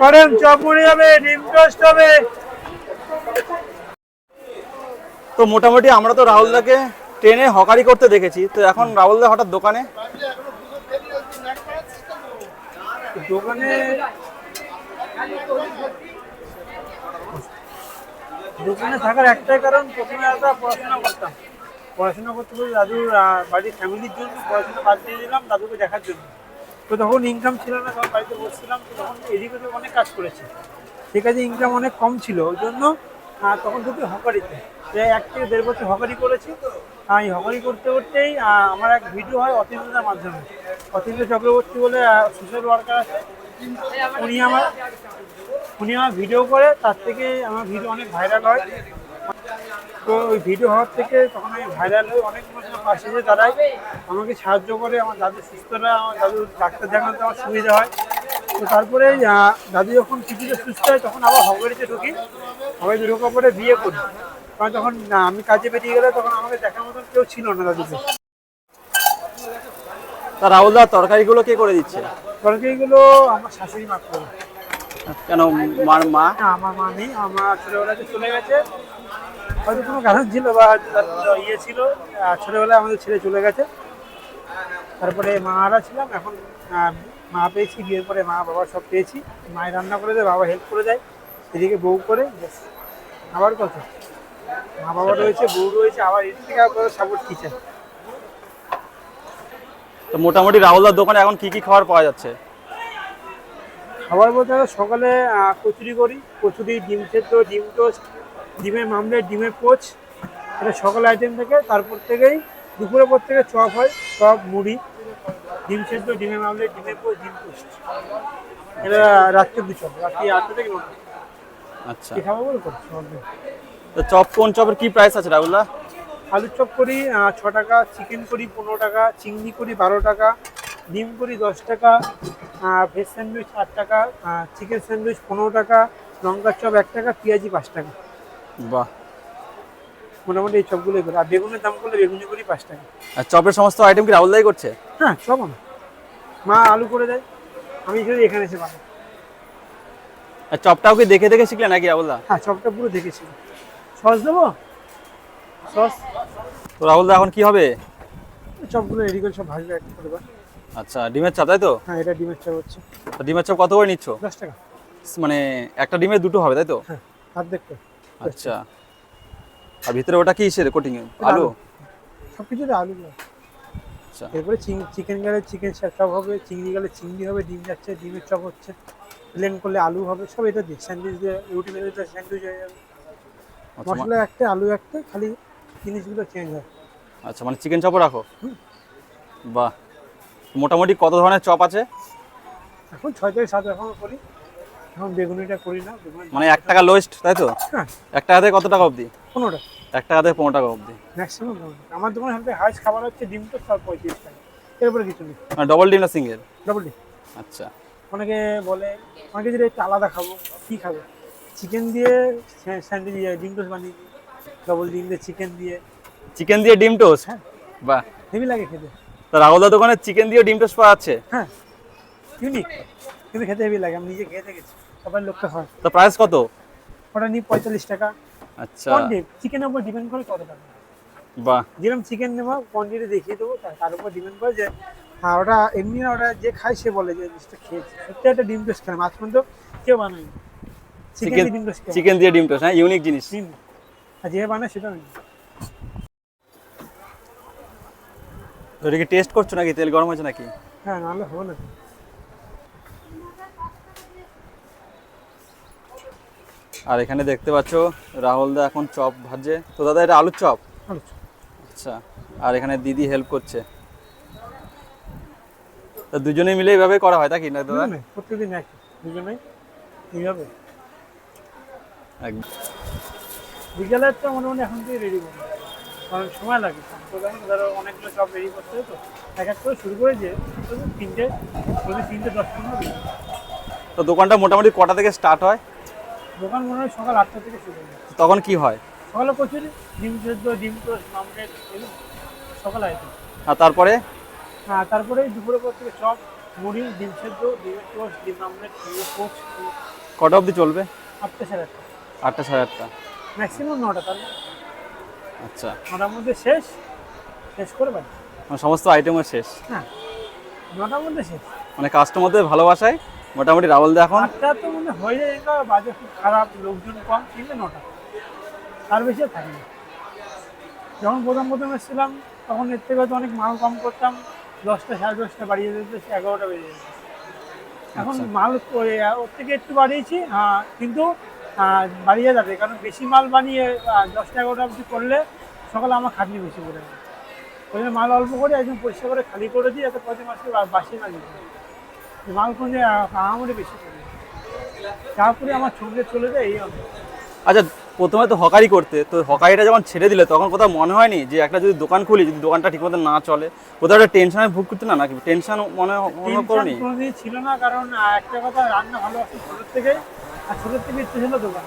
করেন চপুরি হবে ডিম টোস্ট হবে। তো মোটামুটি আমরা তো রাহুলদাকে ট্রেনে হকারি করতে দেখেছি। তো এখন রাহুলদা হঠাৎ দোকানে? দোকানে দোকানে থাকার একটাই কারণ প্রথমে আমরা পড়াশোনা করতাম। পড়াশোনা করতে করতে দাদুর বাড়ির ফ্যামিলির জন্য পড়াশোনা বাদ দিয়ে দিলাম দাদুকে দেখার জন্য। তো তখন ইনকাম ছিল না, তখন বাড়িতে বসছিলাম, তো তখন এদিক ওদিক অনেক কাজ করেছি। সেই কাজে ইনকাম অনেক কম ছিল, ওই জন্য তখন ঢুকি হকারিতে। প্রায় এক থেকে দেড় বছর হকারি করেছি এই হকারি করতে করতেই আমার এক ভিডিও হয় অতীন্দ্রতার মাধ্যমে। অতীন্দ্র চক্রবর্তী বলে সোশ্যাল ওয়ার্কার আছে। উনি আমার উনি আমার ভিডিও করে, তার থেকে আমার ভিডিও অনেক ভাইরাল হয়। তো ওই ভিডিও হওয়ার থেকে তখন আমি ভাইরাল হয়ে অনেক পাশে এসে দাঁড়াই আমাকে সাহায্য করে আমার দাদু সুস্থরা আমার দাদুর ডাক্তার দেখাতে আমার সুবিধা হয়। তো তারপরে দাদু যখন কিছুটা সুস্থ হয় তখন আবার হগড়িতে ঢুকি হগড়িতে ঢোকার পরে বিয়ে করি। কারণ তখন আমি কাজে বেরিয়ে গেলে তখন আমাকে দেখার মতন কেউ ছিল না দাদুকে। তা রাহুলদা তরকারিগুলো কে করে দিচ্ছে? তরকারিগুলো আমার শাশুড়ি মা করে কেন মার মা? আমার মা নেই আমার ছোটবেলাতে চলে গেছে। হয়তো কোনো কারণ ছিল বা হয়তো তার ইয়ে ছিল ছোটবেলায় আমাদের ছেলে চলে গেছে। তারপরে মারা ছিলাম এখন মা পেয়েছি বিয়ের পরে মা বাবা সব পেয়েছি। মায়ের রান্না করে দেয় বাবা হেল্প করে দেয় এদিকে বউ করে আবার কত? মা বাবা রয়েছে বউ রয়েছে আবার এর থেকে আবার সাপোর্ট কি চাই তো মোটামুটি রাহুলদার দোকানে এখন কি কি খাবার পাওয়া যাচ্ছে? খাবার বলতে সকালে কচুরি করি কচুরি ডিম সেদ্ধ ডিম টোস্ট ডিমের মামলেট ডিমের পোচ এটা সকাল আইটেম থেকে তারপর থেকেই দুপুরের পর থেকে চপ হয় চপ মুড়ি ডিম সেদ্ধ ডিমের মামলেট ডিমের পোচ ডিম টোস্ট। এটা রাত্রে দু চপ রাত্রি আটটা থেকে নটা। আচ্ছা। কি খাব বলতো? তো চপ কোন চপের কি প্রাইস আছে রাহুলদা? আলুর চপ করি ছ টাকা চিকেন করি পনেরো টাকা চিংড়ি করি বারো টাকা ডিম করি দশ টাকা ভেজ স্যান্ডউইচ আট টাকা চিকেন স্যান্ডউইচ পনেরো টাকা লঙ্কার চপ এক টাকা পেঁয়াজি পাঁচ টাকা। বাহ। মোটামুটি এই চপগুলোই করি। আর বেগুনের দাম করলে বেগুনি করি পাঁচ টাকা। আর চপের সমস্ত আইটেম কি রাহুলদাই করছে? হ্যাঁ আমার। মা আলু করে দেয়। আমি শুধু এখানে এসে বানাই। আর চপটাও কি দেখে দেখে শিখলে নাকি রাহুলদা হ্যাঁ চপটা পুরো দেখেছি সস দেবো? সস? তো রাহুলদা এখন কি হবে? চপগুলো রেডি করে সব ভাজবে একটা করে আচ্ছা ডিমের চপ তাই তো? হ্যাঁ এটা ডিমের চপ হচ্ছে। ডিমের চপ কত করে নিচ্ছ? দশ টাকা। মানে একটা ডিমের দুটো হবে তাই তো? হ্যাঁ দেখতে আচ্ছা। আর ভিতরে ওটা কি সে কোটিং আলু? সব কিছুতে আলু। আচ্ছা। এরপরে চিকেন গেলে চিকেন চপ হবে চিংড়ি গেলে চিংড়ি হবে ডিম যাচ্ছে ডিমের চপ হচ্ছে। প্লেন করলে আলু হবে সব এটা দিয়ে স্যান্ডউইচ দিয়ে রুটি মেরে স্যান্ডউইচ হয়ে যাবে। আচ্ছা, মশলা একটা আলু একটা খালি জিনিসগুলো চেঞ্জ হয়। আচ্ছা মানে চিকেন চপও রাখো? বাহ। মোটামুটি কত ধরনের চপ আছে? এখন ছয় থেকে সাত রকম করি। এখন বেগুনিটা করি না মানে এক টাকা লোয়েস্ট তাই তো? হ্যাঁ। এক টাকা থেকে কত টাকা অবধি? পনেরোটা। এক টাকা থেকে পনেরো টাকা অবধি। ম্যাক্সিমাম আমার দোকানে হাতে হাইস খাবার হচ্ছে ডিম তো সব পঁয়ত্রিশ টাকা। এরপরে কিছু নেই। মানে ডবল ডিম না সিঙ্গেল ডবল ডিম। আচ্ছা। অনেকে বলে অনেকে যদি একটু আলাদা খাব কী খাবে? চিকেন দিয়ে স্যান্ডউইচ ডিম টোস্ট বানিয়ে দিই। ডবল ডিম দিয়ে চিকেন দিয়ে। চিকেন দিয়ে ডিম টোস্ট হ্যাঁ। বাহ। হেভি লাগে খেতে। তো রাহুলদার দোকানে চিকেন দিয়ে ডিম টোস্ট পাওয়া যাচ্ছে? হ্যাঁ। ইউনিক কিন্তু খেতে হেভি লাগে আমি নিজে খেয়ে দেখেছি। সবার লোকটা হয়। তো প্রাইস কত? ওটা নিই পঁয়তাল্লিশ টাকা। আচ্ছা। কোয়ান্টিটি চিকেনের উপর ডিপেন্ড করে কত টাকা। বাহ। যেরকম চিকেন নেব কোয়ান্টিটি দেখিয়ে দেবো তার উপর ডিপেন্ড করে যে হ্যাঁ ওটা এমনি না ওটা যে খায় সে বলে যে জিনিসটা খেয়েছে। সত্যি একটা ডিম টোস্ট খেলাম। আজ পর্যন্ত কেউ বানায়নি। চিকেন ডিম টোস্ট চিকেন দিয়ে ডিম টোস্ট হ্যাঁ ইউনিক জিনিস। আর যে বানায় সেটা নেই তো এটা কি টেস্ট করছ নাকি? তেল গরম হয়েছে নাকি? হ্যাঁ নাহলে হবে না। আর এখানে দেখতে পাচ্ছ রাহুলদা এখন চপ ভাজে তো দাদা এটা আলুর চপ? আচ্ছা আর এখানে দিদি হেল্প করছে। তো দুজনে মিলে এইভাবে করা হয় নাকি না দাদা? দুজনে প্রত্যেকদিন এক দুজনেই এইভাবে। বিকেলে তো মোটামুটি এখন থেকে রেডি করব কারণ সময় লাগে। ধরো অনেকগুলো সব রেডি করতে তো। এক এক করে শুরু করে যে তিনটে যদি তিনটে দশ পনেরো তো দোকানটা মোটামুটি কটা থেকে স্টার্ট হয়? দোকান মনে হয় সকাল আটটা থেকে শুরু হয় তখন কি হয়? সকালে কচুরি ডিম সেদ্ধ ডিম টোস্ট মামলেট এগুলো সকালে আইটেম আর তারপরে? হ্যাঁ তারপরে দুপুরের পর থেকে চপ মুড়ি ডিম সেদ্ধ ডিমের টোস্ট ডিম আমলেট ডিমের পোস্ট কটা অবধি চলবে? আটটা সাড়ে আটটা। আটটা সাড়ে আটটা। ম্যাক্সিমাম নটা তাহলে আচ্ছা। নটার মধ্যে শেষ শেষ করে বাড়ি। মানে সমস্ত আইটেমও শেষ? হ্যাঁ নটার মধ্যে শেষ। মানে কাস্টমারদের ভালোবাসায় মোটামুটি রাহুল দা এখন? আটটা তো মনে হয়ে যায় এটা বাজে খুব খারাপ লোকজন কম কিন্তু নটা। তার বেশি আর থাকে না। যখন প্রথম প্রথম এসেছিলাম তখন এর থেকে হয়তো অনেক মাল কম করতাম। দশটা সাড়ে দশটা বাড়িয়ে দিতে এগারোটা বেজে যেত। এখন আচ্ছা। মাল ওর থেকে একটু বাড়িয়েছি হ্যাঁ কিন্তু বাড়িয়ে যাবে। কারণ বেশি মাল বানিয়ে দশটা এগারোটা অবধি করলে সকালে আমার খাটনি বেশি করে দেয়। ওই জন্য মাল অল্প করে একদম পরিষ্কার করে খালি করে দিই যাতে প্রতি মাসে বাসি না দিতে যে আহামরি বেশি করে তারপরে আমার সঙ্গে চলে যায় এই আচ্ছা প্রথমে তো হকারি করতে তো হকারিটা যখন ছেড়ে দিলে তখন কোথাও মনে হয়নি যে একটা যদি দোকান খুলি যদি দোকানটা ঠিকমতো না চলে কোথাও একটা টেনশনে ভুগ করতে না নাকি টেনশন মনে মনে টেনশন কোনোদিন ছিল না কারণ একটা কথা রান্না ভালোবাসি ছোটোর থেকে আর ছোটোর থেকে ইচ্ছে ছিল দোকান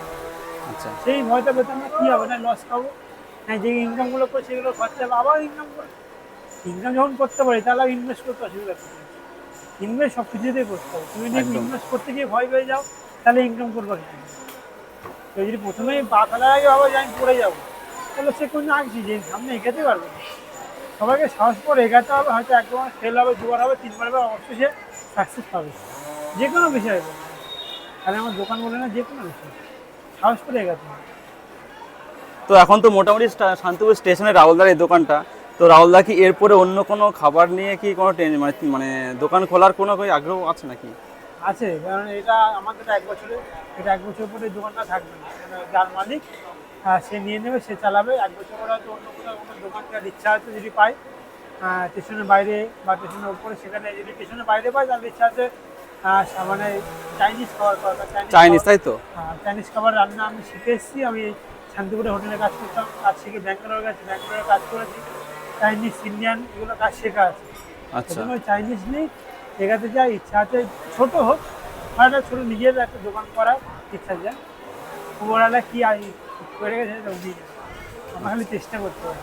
আচ্ছা। সেই ভয়টা পেতাম না কী হবে না লস খাব হ্যাঁ যে ইনকামগুলো করে সেগুলো খরচা আবার ইনকাম করে ইনকাম যখন করতে পারি তাহলে ইনভেস্ট করতে অসুবিধা ইনভেস্ট সব কিছুতেই করতে হবে। তুমি যদি। ইনভেস্ট করতে গিয়ে ভয় পেয়ে যাও তাহলে ইনকাম করব কি তো যদি প্রথমেই পা ফেলার আগে ভাবো যে আমি পড়ে যাব। তাহলে সে কোন আঁকছি যে সামনে এগাতে পারবে সবাইকে সাহস করে এগাতে হবে হয়তো একবার ফেল হবে দুবার হবে তিনবার হবে অবশ্যই সে সাকসেস পাবে। যে কোনো বিষয়ে তাহলে আমার দোকান বলে না যে কোনো বিষয় সাহস করে এগাতে হবে। তো এখন তো মোটামুটি শান্তিপুর স্টেশনে রাহুলদার এই দোকানটা। তো রাহুলদা কি এরপরে অন্য কোনো খাবার নিয়ে কি কোনো মানে মানে দোকান খোলার কোনো আগ্রহ আছে নাকি? আছে কারণ এটা আমাদের এক বছরে এটা এক বছর পরে দোকানটা থাকবে না। যার মালিক আহ, সে নিয়ে নেবে সে চালাবে। এক বছর পরে হয়তো অন্য কোথাও কোনো দোকান দেওয়ার ইচ্ছা আছে যদি পায় স্টেশনের বাইরে বা স্টেশনের উপরে সেখানে যদি স্টেশনের বাইরে পায় তাহলে ইচ্ছা আছে মানে চাইনিজ খাবার চাইনিজ তাই তো? চাইনিজ খাবার রান্না আমি শিখে এসেছি। আমি শান্তিপুরে হোটেলে কাজ করতাম কাজ শিখে ব্যাঙ্গালোর গেছি ব্যাঙ্গালোরে কাজ করেছি। চাইনিজ ইন্ডিয়ান এগুলো কাজ শেখা আছে। আচ্ছা। চাইনিজ নেই এগাতে চাই ইচ্ছা আছে ছোট হোক আর ছোটো নিজের একটা দোকান করার ইচ্ছা যায় ওপরওয়ালা কি করে গেছে উনি। আমার খালি চেষ্টা করতে হবে